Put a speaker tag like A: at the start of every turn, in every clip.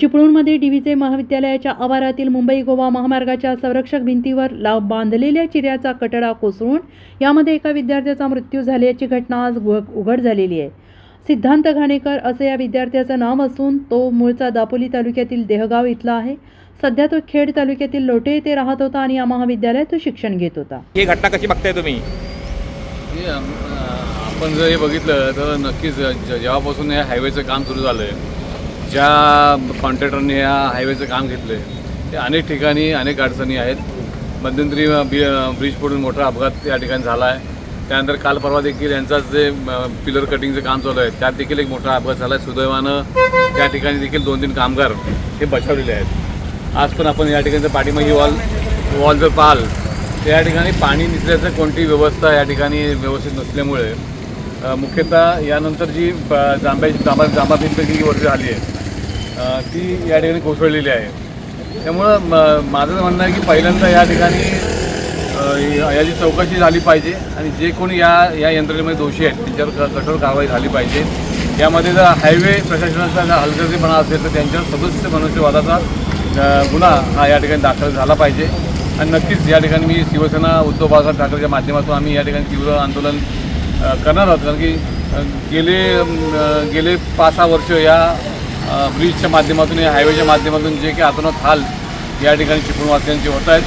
A: चिपळूणमध्ये डीव्हीचे महाविद्यालयाच्या आवारातील मुंबई गोवा महामार्गाच्या संरक्षक भिंतीवर लाव बांधलेल्या चिऱ्याचा कटडा कोसळून यामध्ये एका विद्यार्थ्याचा मृत्यू झाल्याची घटना आज उघ- उघड झालेली आहे. सिद्धांत घाणेकर असं या विद्यार्थ्याचं नाव असून तो मूळचा दापोली तालुक्यातील देहगाव इथला आहे. सध्या तो खेड तालुक्यातील लोटे येथे राहत होता आणि या महाविद्यालयात तो शिक्षण घेत होता.
B: ही घटना कशी बघताय तुम्ही?
C: हे आपण जर हे बघितलं तर नक्कीच ज- जेव्हापासून या हायवेचं काम सुरू झालं आहे ज्या कॉन्ट्रॅक्टरने या हायवेचं काम घेतलं आहे ते अनेक ठिकाणी अनेक अडचणी आहेत. मध्यंतरी बी ब्रिज पडून मोठा अपघात या ठिकाणी झाला आहे. त्यानंतर काल परवा देखील यांचाच जे पिलर कटिंगचं काम चालू आहे त्यात देखील एक मोठा अपघात झाला आहे. सुदैवानं त्या ठिकाणी देखील दोन तीन कामगार हे बचावलेले आहेत. आज पण आपण या ठिकाणचं पाठीमागे वॉल वॉल जर पाहाल तर या ठिकाणी पाणी निचल्याचं कोणती व्यवस्था या ठिकाणी व्यवस्थित नसल्यामुळे मुख्यतः यानंतर जी जांब्याची जांबा जांबा पिंपरी वर्ष जी झाली आहे ती या ठिकाणी कोसळलेली आहे. त्यामुळं म- माझं म्हणणं आहे की पहिल्यांदा या ठिकाणी याची चौकशी झाली पाहिजे आणि जे कोणी या या यंत्रणेमध्ये दोषी आहेत त्यांच्यावर कठोर कारवाई झाली पाहिजे. यामध्ये जर हायवे प्रशासनाचा जर हलगर्जीपणा असेल तर त्यांच्यावर सदस्य मनुष्यवादाचा गुन्हा हा या ठिकाणी दाखल झाला पाहिजे. आणि नक्कीच या ठिकाणी मी शिवसेना उद्धव बाळासाहेब ठाकरेच्या माध्यमातून आम्ही या ठिकाणी तीव्र आंदोलन करणार आहोत. कारण की गेले गेले पाच सहा वर्ष या ब्रिजच्या माध्यमातून या हायवेच्या माध्यमातून जे काही आतोनात हाल या ठिकाणी चिपळूणवासियांचे होत आहेत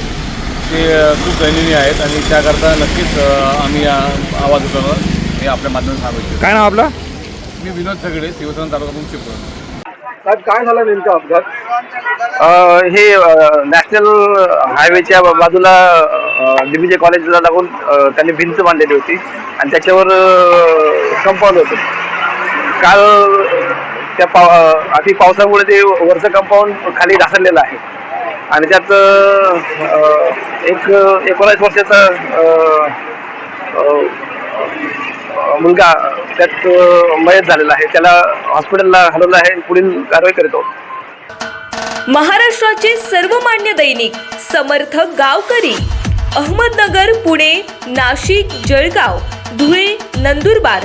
C: ते खूप दयनीय आहेत आणि त्याकरता नक्कीच आम्ही आवाज उठवणार हे आपल्या माध्यमातून सांगू इच्छितो
B: काय नाव आपलं?
C: मी विनोद सगळे शिवसेना तालुका प्रमुख चिपळूण.
D: साहेब काय झालं नेमका अपघात?
E: अ, हे नॅशनल हायवेच्या बाजूला डीबीजे कॉलेजला लागून त्यांनी भिंत बांधलेली होती आणि त्याच्यावर कंपाऊंड होतं. काल त्या पाव अति पावसामुळे ते वरचं कंपाऊंड खाली घासरलेलं आहे. आणि त्यात एक एकोणीस वर्षाचा मुलगा त्यात मयत झालेला आहे. त्याला हॉस्पिटलला हलवलं आहे पुढील कारवाई करीत आहोत.
F: महाराष्ट्राचे सर्वमान्य दैनिक समर्थ गावकरी अहमदनगर पुणे नाशिक जळगाव धुळे नंदुरबार